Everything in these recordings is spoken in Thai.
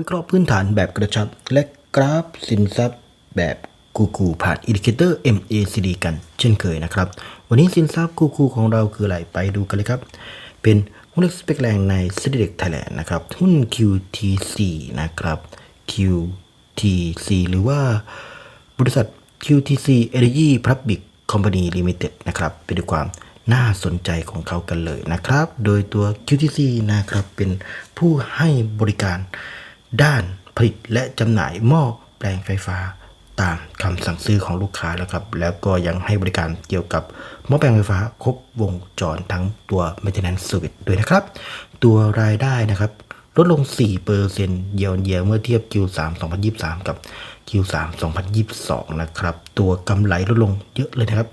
วิเคราะห์พื้นฐานแบบกระชับ และกราฟสินทรัพย์แบบกูกูผ่านอินดิเคเตอร์ MACD กันเช่นเคยนะครับ วันนี้สินทรัพย์กูกูของเราคืออะไรไปดูกันเลยครับ เป็นหุ้นเล็กสเปกแรงในสถิติไทยแลนด์นะครับ หุ้น QTC นะครับ QTC หรือว่าบริษัท QTC Energy Public Company Limited นะครับเป็นด้วยความน่าสนใจของเขากันเลยนะครับ โดยตัว QTC นะครับเป็นผู้ให้บริการ ด้านผลิตและจำหน่ายหม้อแปลงไฟฟ้าตามคำสั่งซื้อของลูกค้าแล้วครับ แล้วก็ยังให้บริการเกี่ยวกับหม้อแปลงไฟฟ้าครบวงจรทั้งตัว maintenance service ด้วยนะครับ ตัวรายได้นะครับ ลดลง 4%เยียร์เยียเมื่อเทียบ Q3 2023 กับ Q3 2022 นะครับ ตัวกำไรลดลงเยอะเลยนะครับ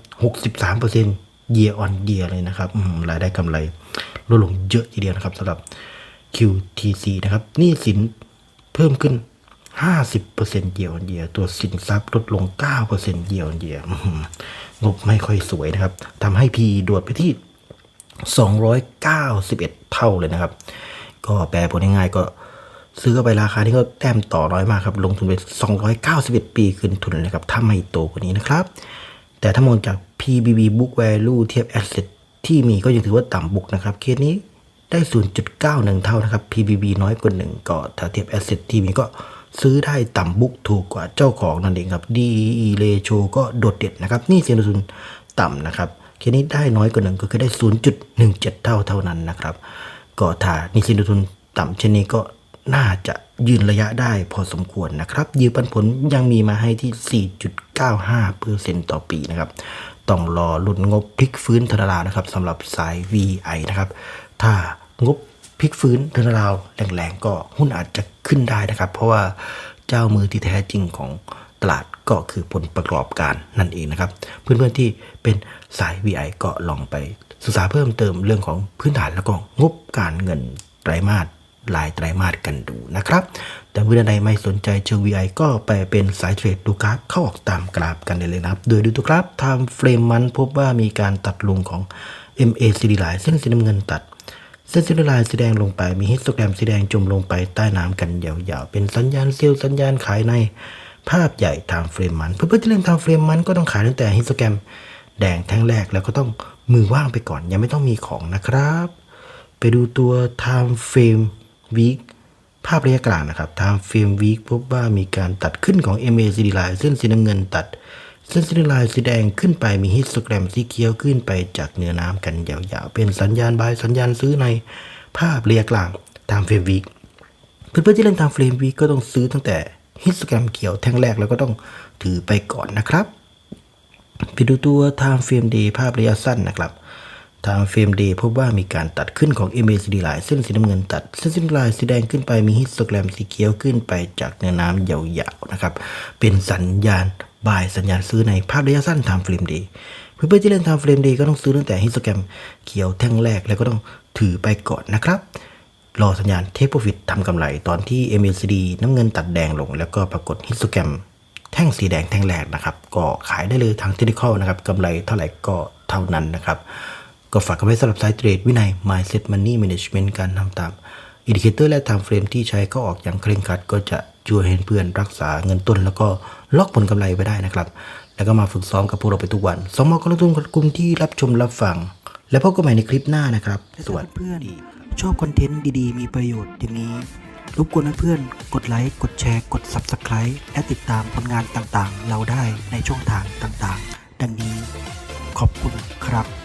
63% year on year เลยนะครับรายได้กำไรลดลงเยอะทีเดียวนะครับสำหรับ QTC นะครับหนี่สิน เพิ่มขึ้น 50% year on year ตัวสินทรัพย์ลดลง9% year on year อืมงบไม่ค่อยสวยนะครับทำให้ P โดดไปที่ 291 เท่าเลยนะครับ ก็แปลผลง่ายๆก็ซื้อไปราคาที่ก็แต้มต่อน้อยมากครับ ลงทุนไป 291 ปีคืนทุนเลยครับ ถ้าไม่โตกว่านี้นะครับ แต่ถ้ามองจาก PBB book value เทียบ asset ที่มีก็ยังถือว่าต่ำบุกนะครับ เคสนี้ ได้ 0.91 เท่านะครับ PBB น้อยกว่า1ก็ถ้าเทียบ asset ที่มีก็ซื้อได้ต่ำบุกถูกกว่าเจ้าของนั่นเองครับ DE ratio ก็โดดเด่นนะครับ นี่เสียงลงทุนต่ำนะครับเคสนี้ได้น้อยกว่าหนึ่งก็คือได้ 0.17 เท่าเท่านั้นนะครับ ก็ถ้านี่สินทุนต่ำเช่นนี้ก็น่าจะยืนระยะได้พอสมควรนะครับ ยืมปันผลยังมีมาให้ที่ 4.95%ต่อปีนะครับ ต้องรอลุ้นงบพลิกฟื้นเทอร์รานะครับสำหรับสาย VI นะครับ ถ้า งบพลิกฟื้นเทอร์ราวแรงๆก็หุ้นอาจจะขึ้นได้นะครับ เพราะว่าเจ้ามือที่แท้จริงของตลาดก็คือผลประกอบการนั่นเองนะครับ เพื่อนๆที่เป็นสาย VI ก็ลองไปศึกษาเพิ่มเติมเรื่องของพื้นฐานแล้วก็งบการเงินไตรมาสรายไตรมาสกันดูนะครับ แต่เมื่อใดไม่สนใจเชิง VI ก็ไปเป็นสายเทรดดูกราฟเข้าออกตามกราฟกันได้เลยนะครับ โดยดูตัวกราฟไทม์เฟรมมันพบว่ามีการตัดลงของ MACD หลายเส้นสีน้ำเงินตัด เส้นสีลายสีแดงลงไปมีฮิสโตแกรมสีแดงจมลงไปใต้น้ำกันยาวๆ เป็นสัญญาณเซลล์สัญญาณขายในภาพใหญ่ทม์เฟรมมัน เพื่อๆที่เล่นทม์เฟรมมันก็ต้องขายตั้งแต่ฮิสโตแกรมแดงแท่งแรกแล้วก็ต้องมือว่างไปก่อน ยังไม่ต้องมีของนะครับ ไปดูตัว time frame week ภาพระยะกลางนะครับ time frame week พบว่ามีการตัดขึ้นของ MACD line เส้นสีน้ำเงินตัด เส้นสีลายสีแดงขึ้นไปมีฮิสโตแกรมสีเขียวขึ้นไปจากเนื้อน้ำกันยาวๆ เป็นสัญญาณบายสัญญาณซื้อในภาพเระยกลาง time frame week เพื่อนๆที่เล่น time frame week ก็ต้องซื้อตั้งแต่ฮิสโตแกรมเขียวแท่งแรกแล้วก็ต้องถือไปก่อนนะครับไปดูตัว time frame day ภาพระยะสั้นนะครับ time frame day พบว่ามีการตัดขึ้นของ MACD หลายเส้นสีน้ำเงินตัด เส้นสีลายสีแดงขึ้นไปมีฮิสโตแกรมสีเขียวขึ้นไปจากเนื้อน้ำยาวๆนะครับ เป็นสัญญาณ บายสัญญาณซื้อในภาพระยะสั้น time frame day เพื่อนๆที่เล่น time frame day ก็ต้องซื้อตั้งแต่ฮิสโตแกรมเขียวแท่งแรกแล้วก็ต้องถือไปก่อนนะครับ รอสัญญาณเทคโปรฟิตทำกำไรตอนที่ MACD น้ำเงินตัดแดงลง แล้วก็ปรากฏฮิสโตแกรมแท่งสีแดงแท่งแรกนะครับ ก็ขายได้เลยทางเทคนิคนะครับกำไรเท่าไหร่ก็เท่านั้นนะครับ ก็ฝากกันไว้สำหรับสายเทรดวินัย Mindset Money Management การทำตามอินดิเคเตอร์และ Time Frame ที่ใช้ก็ออกอย่างเคร่งครัดก็จะ ช่วยให้เพื่อนรักษาเงินต้น แล้วก็ล็อกผลกำไรไว้ได้นะครับ แล้วก็มาฝึกซ้อมกับพวกเราไปทุกวันสองมอกลงทุนกับกลุ่มที่รับชมรับฟัง และพบกันใหม่ในคลิปหน้านะครับ สวัสดีเพื่อนชอบคอนเทนต์ดีๆ มีประโยชน์อย่างนี้รบกวนเพื่อนกดไลค์ กดแชร์ กด Subscribe และติดตามผลงานต่างๆ เราได้ในช่องทางต่างๆ ดังนี้ขอบคุณครับ